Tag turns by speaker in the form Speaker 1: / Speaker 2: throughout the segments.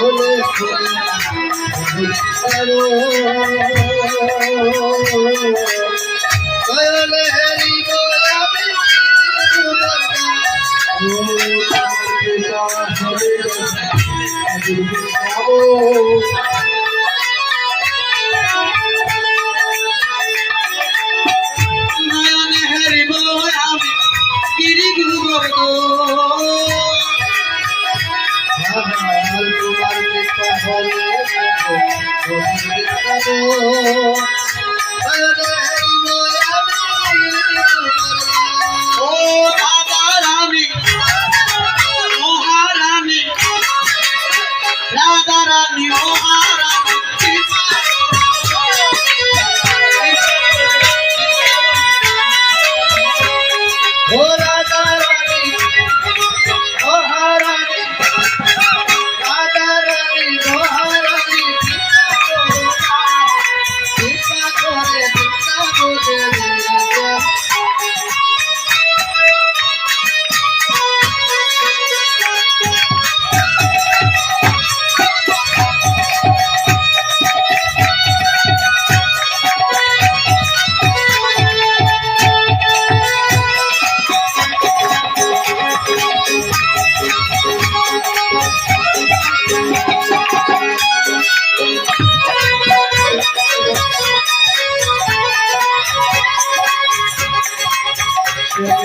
Speaker 1: হলে লাগাবো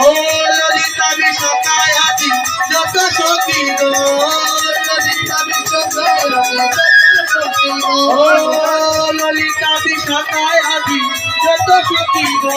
Speaker 1: ও ললিতা বিশ্বকায়াতি যত সখী গো। ললিতা বিশ্বকায়াতি ও ললিতা বিশ্বকায়াতি যত সখী গো।